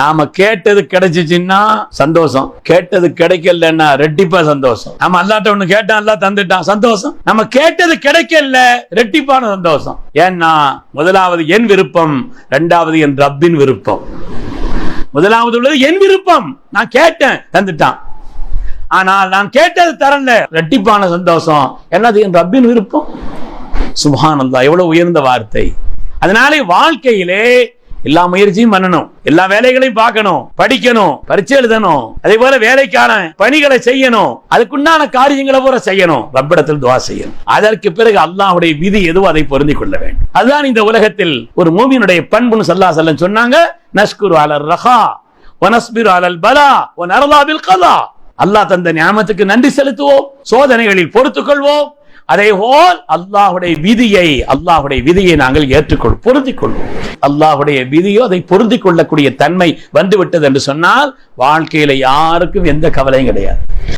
நாம கேட்டது கிடைச்சிச்சுன்னா சந்தோஷம். கேட்டது கிடைக்கலன்னா ரெட்டிப்பா சந்தோஷம். நம்ம அல்லாட்ட ஒண்ணு கேட்டான் எல்லாம் தந்துட்டான் சந்தோஷம். நம்ம கேட்டது கிடைக்கல ரெட்டிப்பான சந்தோஷம். ஏன்னா முதலாவது என் விருப்பம் ரெண்டாவது என் ரப்பின் விருப்பம். முதலாவது உள்ளது என் விருப்பம். நான் கேட்டேன் தந்துட்டான். ஆனால் நான் கேட்டது தரல ரெட்டிப்பான சந்தோஷம். என்னது என் ரப்பின் விருப்பம்? சுபானந்தா எவ்வளவு உயர்ந்த வார்த்தை. அதனாலே வாழ்க்கையிலே எல்லா முயற்சியும் பண்ணணும். எல்லா வேலைகளையும் பார்க்கணும். படிக்கணும். பரிச்சை எழுதணும். அதே போல வேலைக்கான பணிகளை செய்யணும். அதுக்குண்டான காரியங்களை பூரா செய்யணும். ரப்பிடத்தில் துவா செய்யணும். அதற்கு பிறகு அல்லாஹுடைய விதி எதுவோ அதை பொருந்திக் கொள்ள வேண்டும். அதுதான் இந்த உலகத்தில் ஒரு மூமியினுடைய பண்புன்னு சல்லா செல்லம் சொன்னாங்க நஷ்குரு அலர் ரஹா ஒனஸ்பிரு அலல் பலா ஒன் அருளாபில் கலா அல்லாஹ் தந்த ஞாபகத்துக்கு நன்றி செலுத்துவோம். சோதனைகளில் பொறுத்துக் கொள்வோம் அதே போல் அல்லாஹுடைய விதியை அல்லாஹுடைய விதியை நாங்கள் ஏற்றுக்கொள் பொருந்திக் கொள்வோம் அல்லாஹுடைய விதியோ அதை பொருந்திக் கொள்ளக்கூடிய தன்மை வந்துவிட்டது என்று சொன்னால் வாழ்க்கையில யாருக்கும் எந்த கவலையும் கிடையாது.